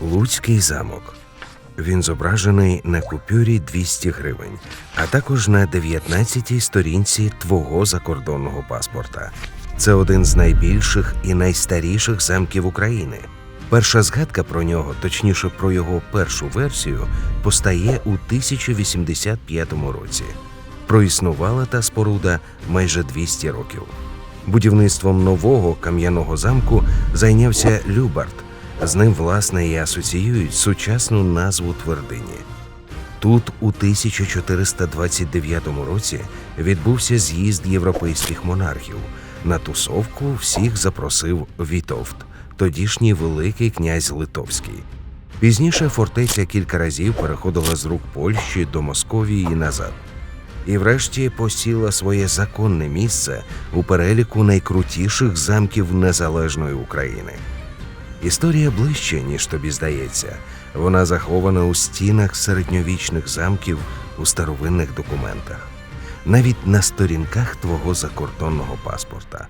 Луцький замок. Він зображений на купюрі 200 гривень, а також на 19-й сторінці твого закордонного паспорта. Це один з найбільших і найстаріших замків України. Перша згадка про нього, точніше про його першу версію, постає у 1085 році. Проіснувала та споруда майже 200 років. Будівництвом нового кам'яного замку зайнявся Любард. З ним, власне, і асоціюють сучасну назву твердині. Тут у 1429 році відбувся з'їзд європейських монархів. На тусовку всіх запросив Вітовт, тодішній великий князь Литовський. Пізніше фортеця кілька разів переходила з рук Польщі до Московії і назад. І врешті посіла своє законне місце у переліку найкрутіших замків незалежної України. Історія ближче, ніж тобі здається. Вона захована у стінах середньовічних замків у старовинних документах, навіть на сторінках твого закордонного паспорта.